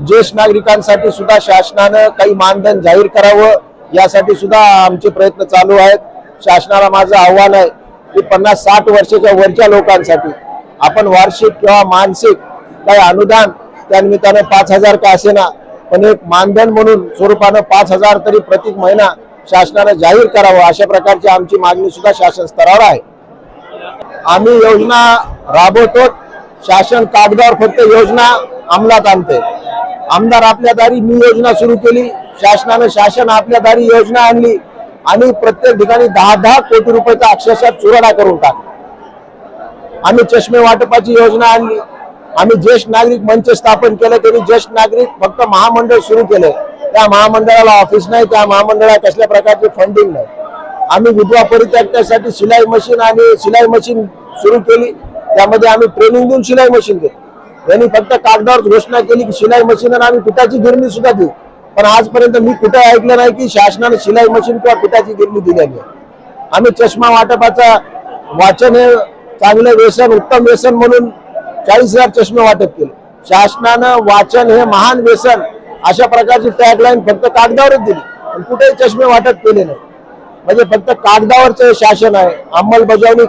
ज्येष्ठ नागरिकांसाठी सुद्धा शासनानं काही मानधन जाहीर करावं यासाठी सुद्धा आमचे प्रयत्न चालू आहेत. शासनाला माझं आव्हान आहे की पन्नास साठ वर्षाच्या वरच्या लोकांसाठी आपण वार्षिक किंवा मानसिक काही अनुदान त्यानिमित्तानं पाच हजार का असेना पण एक मानधन म्हणून स्वरूपानं पाच हजार तरी प्रत्येक महिना शासनानं जाहीर करावं अशा प्रकारची आमची मागणी सुद्धा शासन स्तरावर आहे. आम्ही योजना राबवतो शासन कागदावर फक्त योजना अंमलात आणते. आमदार आपल्या दारी मी योजना सुरू केली. शासनानं शासन आपल्या दारी योजना आणली. आणि प्रत्येक ठिकाणी दहा दहा कोटी रुपयाचा अक्षरशः चुराडा करून टाकला. आम्ही चष्मे वाटपाची योजना आणली. आम्ही ज्येष्ठ नागरिक मंच स्थापन केलं. त्यांनी ज्येष्ठ नागरिक फक्त महामंडळ सुरू केलं. त्या महामंडळाला ऑफिस नाही त्या महामंडळात कसल्या प्रकारचे फंडिंग नाही. आम्ही विधवा परित्यागासाठी शिलाई मशीन आणि शिलाई मशीन सुरू केली. त्यामध्ये आम्ही ट्रेनिंग देऊन शिलाई मशीन देतो यांनी फक्त कागदावर घोषणा केली की शिलाई मशीन आणि आम्ही पिठाची गिरणी सुद्धा देऊ. पण आजपर्यंत मी कुठे ऐकलं नाही की शासनाने शिलाई मशीन किंवा पिठाची गिरणी दिलेली आहे. आम्ही चष्मा वाटपाचा वाचन हे चांगलं व्यसन उत्तम व्यसन म्हणून चाळीस हजार चष्मे वाटप केले. शासनानं वाचन हे महान व्यसन अशा प्रकारची टॅगलाईन फक्त कागदावरच दिली. पण कुठेही चष्मे वाटप केले नाही. म्हणजे फक्त कागदावरचं हे शासन आहे. अंमलबजावणी